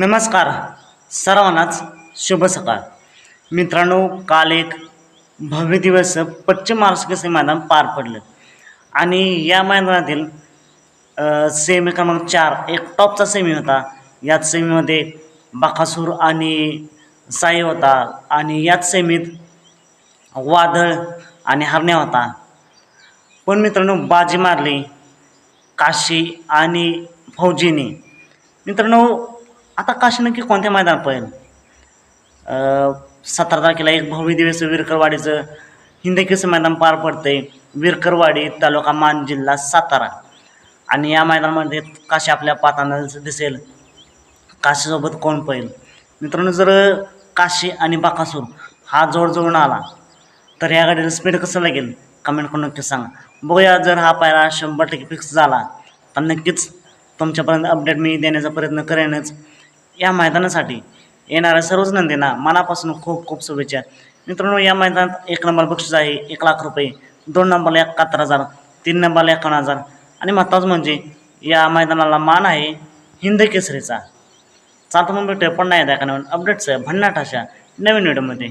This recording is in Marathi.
नमस्कार. सर्वांनाच शुभ सकाळ. मित्रांनो काल एक भव्य दिवस पश्चिम महाराष्ट्र मैदान पार पडलं? आणि या मैदानातील सेमी क्रमांक चार एक टॉपचा सेमी होता. याच सेमीमध्ये बाकासूर आणि साई होता. आणि याच सेमीत वादळ आणि हरण्या होता. पण मित्रांनो बाजी मारली. काशी आणि फौजीने. मित्रांनो आता काशी नक्की कोणत्या मैदानात पळेल? सतरा तारखेला एक भव्य दिवस विरकरवाडीचं हिंदकेसरी मैदान पार पडते विरकरवाडी तालुका मान जिल्हा सातारा. आणि या मैदानामध्ये काशी आपल्या पाताना दिसेल. काशीसोबत कोण पळेल? मित्रांनो जर काशी आणि बाकासूर हा जोड जोडून आला तर या गाडीला स्पीड कसं लागेल? कमेंट करून नक्की सांगा. बघूया जर हा पायरा शंभर टक्के फिक्स झाला तर नक्कीच तुमच्यापर्यंत अपडेट मी देण्याचा प्रयत्न करेनच. या मैदानासाठी येणाऱ्या सर्वच नंदींना मनापासून खूप खूप शुभेच्छा. मित्रांनो या मैदानात एक नंबर बक्षीस आहे एक लाख रुपये दोन नंबरला एकाहत्तर हजार तीन नंबरला एकावन्न हजार. आणि महत्त्वाचं म्हणजे या मैदानाला मान आहे हिंद केसरीचा. चालतो मग भेटूया पण नाही त्या अपडेट्स भन्नाट अशा नवीन व्हिडिओमध्ये